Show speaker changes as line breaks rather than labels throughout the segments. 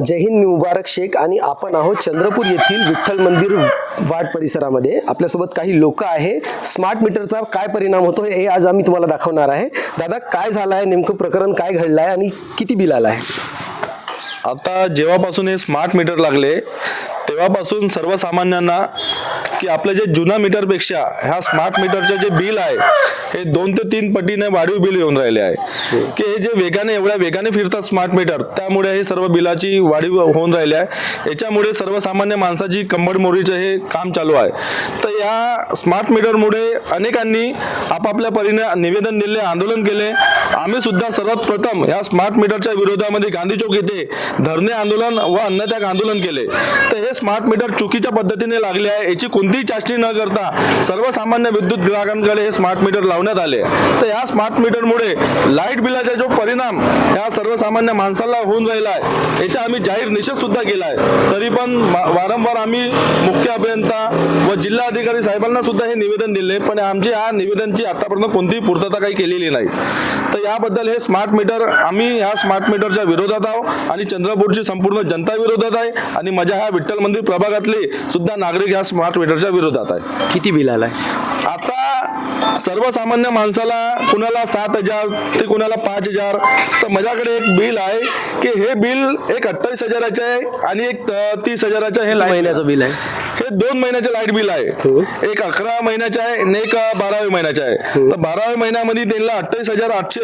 जय हिंद मी मुबारक शेख आणि आपण आहोत चंद्रपूर येथील विठ्ठल मंदिर वाट परिसरामध्ये. आपल्यासोबत काही लोक आहे. स्मार्ट मीटरचा काय परिणाम होतो हे आज आम्ही तुम्हाला दाखवणार आहे. दादा काय झालं आहे नेमकं प्रकरण काय घडलं आहे आणि किती बिल आलं आहे
आता जेव्हापासून हे स्मार्ट मीटर लागले तेव्हापासून सर्वसामान्यांना की आपलं जे जुना मीटरपेक्षा ह्या स्मार्ट मीटरचे जे बिल आहे हे दोन ते तीन पटीने वाढीव बिल येऊन राहिले आहे. की हे जे वेगाने एवढ्या वेगाने फिरतात स्मार्ट मीटर त्यामुळे हे सर्व बिलाची वाढीव होऊन राहिली आहे. याच्यामुळे सर्वसामान्य माणसाची कंबड मोरीचं हे काम चालू आहे. तर या स्मार्ट मीटरमुळे अनेकांनी आपापल्या परीने निवेदन दिले आंदोलन केले. आम्ही सुद्धा सर्वात प्रथम या स्मार्ट मीटरच्या विरोधामध्ये गांधी चौक येथे धरणे आंदोलन व अन्नत्याग आंदोलन केले. तर हे स्मार्ट मीटर चुकीच्या पद्धतीने लागले आहे याची कोणतीही चाचणी न करता सर्वसामान्य विद्युत ग्राहकांकडे हे स्मार्ट मीटर लावण्यात आले. तर या स्मार्ट मीटरमुळे लाइट बिलाचा जो परिणाम या सर्वसामान्य माणसाला होऊन राहिला आहे याचा आम्ही जाहीर निषेध सुद्धा केला आहे. तरी पण वारंवार आम्ही मुख्य अभियंता व जिल्हा अधिकारी साहेबांना सुद्धा हे निवेदन दिले पण आमची या निवेदनची आतापर्यंत कोणतीही पूर्तता काही केलेली नाही. तर याबद्दल हे स्मार्ट मीटर आम्ही ह्या स्मार्ट मीटरच्या विरोधात आहोत आणि चंद्रपूरची संपूर्ण जनता विरोधात आहे आणि माझ्या ह्या विठ्ठल मंदिर प्रभागातले सुद्धा नागरिक ह्या स्मार्ट मीटरच्या विरोधात आहे
किती बिल आलं आहे
आता सर्वसामान्य माणसाला कुणाला सात हजार ते कुणाला पाच हजार तर माझ्याकडे एक बिल आहे की हे बिल एक अठ्ठावीस हजाराचे आहे आणि एक तीस हजाराचं हे
महिन्याचं बिल आहे?
हे दोन महिन्याचे लाइट बिल आहे. एक अकरा महिन्याचे आहे आणि एक बाराव्या महिन्याचे आहे. तर बाराव्या महिन्यामध्ये त्यांना अठ्ठावीस हजार आठशे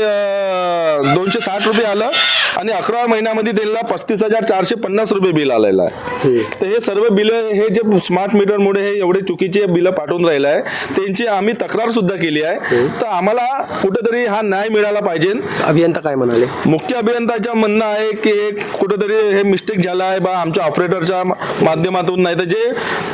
दोनशे साठ रुपये आलं आणि अकराव्या महिन्यामध्ये त्यांना पस्तीस हजार चारशे पन्नास रुपये बिल आलेलं आहे. तर हे सर्व बिल हे जे स्मार्ट मीटरमुळे हे एवढे चुकीचे बिलं पाठवून राहिलं आहे. त्यांची आम्ही तक्रार सुद्धा केली आहे. तर आम्हाला कुठेतरी हा न्याय मिळाला पाहिजे.
अभियंता काय म्हणाले?
मुख्य अभियंताचं म्हणणं आहे की हे कुठेतरी हे मिस्टेक झालं आहे बा आमच्या ऑपरेटरच्या माध्यमातून. नाही तर जे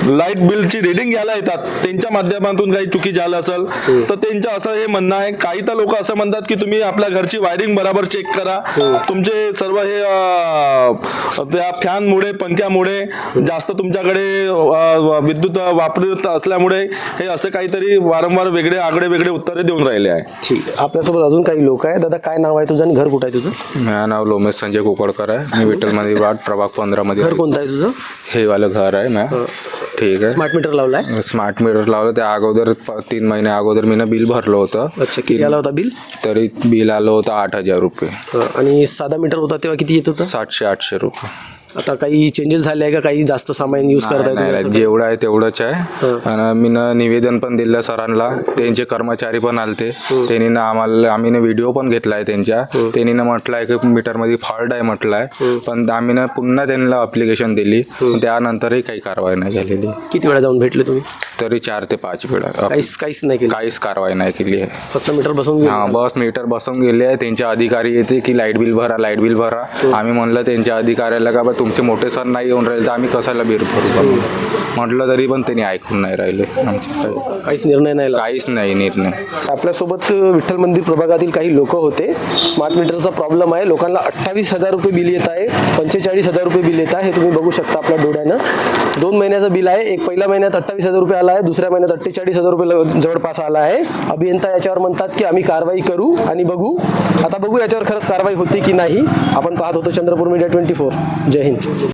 लाइट बिलची रिडिंग घ्यायला येतात. त्यांच्या माध्यमातून काही चुकी झालं असेल तर त्यांचं असं हे म्हणणं आहे. काही तर लोक असं म्हणतात की तुम्ही आपल्या घरची वायरिंग बरोबर चेक करा. तुमचे सर्व हे अं, त्या फॅनमुळे पंख्यामुळे जास्त तुमच्याकडे अं, विद्युत वापरत असल्यामुळे हे असं काहीतरी वारंवार वेगळे आगळे वेगळे उत्तरे देऊन राहिले आहे.
ठीक. आहे आपल्यासोबत अजून काही लोक आहे दादा काय नाव आहे तुझं आणि घर कुठं आहे तुझं?
माझं नाव लोमेश संजय कुकडकर आहे. मी विठ्ठलमध्ये वाट प्रभाग पंधरा मध्ये
घर कोणतं आहे तुझं?
हे वालं घर आहे मॅ ठीक आहे
स्मार्ट मीटर लावलं आहे
स्मार्ट मीटर लावलं. त्या अगोदर तीन महिने अगोदर मी बिल भरलं होतं.
अच्छा किती आला होता बिल?
तरी बिल आलं होतं आठ हजार रुपये.
आणि साधा मीटर होता तेव्हा किती येत होतं?
सातशे आठशे रुपये.
आता काही चेंजेस झाले आहे का? काही जास्त सामान यूज करताय
नाही? जेवढं आहे तेवढंच आहे. आणि मी निवेदन पण दिलं सरांना. त्यांचे कर्मचारी पण आलते. त्यांनी ना आम्हाला आम्ही व्हिडिओ पण घेतला आहे त्यांच्या. त्यांनी ना म्हटलं आहे की मीटरमध्ये फॉल्ट आहे म्हटलं आहे. पण आम्ही ना पुन्हा त्यांना अप्लिकेशन दिली. त्यानंतरही काही कारवाई नाही झालेली.
किती वेळा जाऊन भेटले तुम्ही?
तरी चार ते पाच वेळा.
काहीच काहीच नाही केलं.
काहीच कारवाई नाही केली आहे.
फक्त मीटर बसवून
हा. बस मीटर बसवून गेले आहे. त्यांचे अधिकारी येते की लाइट बिल भरा लाइट बिल भरा. आम्ही म्हणलं त्यांच्या अधिकाऱ्याला का बा तुमचे मोठे सण नाही येऊन राहिले तर आम्ही कशाला बेर भरू म्हटलं तरी पण त्यांनी ऐकून नाही राहिले आमचे काही.
काहीच निर्णय नाही लागला.
काहीच नाही निर्णय.
आपल्यासोबत विठ्ठल मंदिर प्रभागातील काही लोक होते. स्मार्ट मीटरचा प्रॉब्लेम आहे. लोकांना अठ्ठावीस हजार रुपये बिल येत आहे. पंचेचाळीस हजार रुपये बिल येत आहे. हे तुम्ही बघू शकता आपल्या डोळ्यानं. दोन महिन्याचं बिल आहे. एक पहिल्या महिन्यात अठ्ठावीस हजार रुपये आला आहे. दुसऱ्या महिन्यात अठ्ठेचाळीस हजार रुपये जवळपास आला आहे. अभियंता याच्यावर म्हणतात की आम्ही कारवाई करू आणि बघू. आता बघू याच्यावर खरंच कारवाई होते की नाही. आपण पाहत होतो चंद्रपूर मीडिया ट्वेंटी फोर. जय हिंद.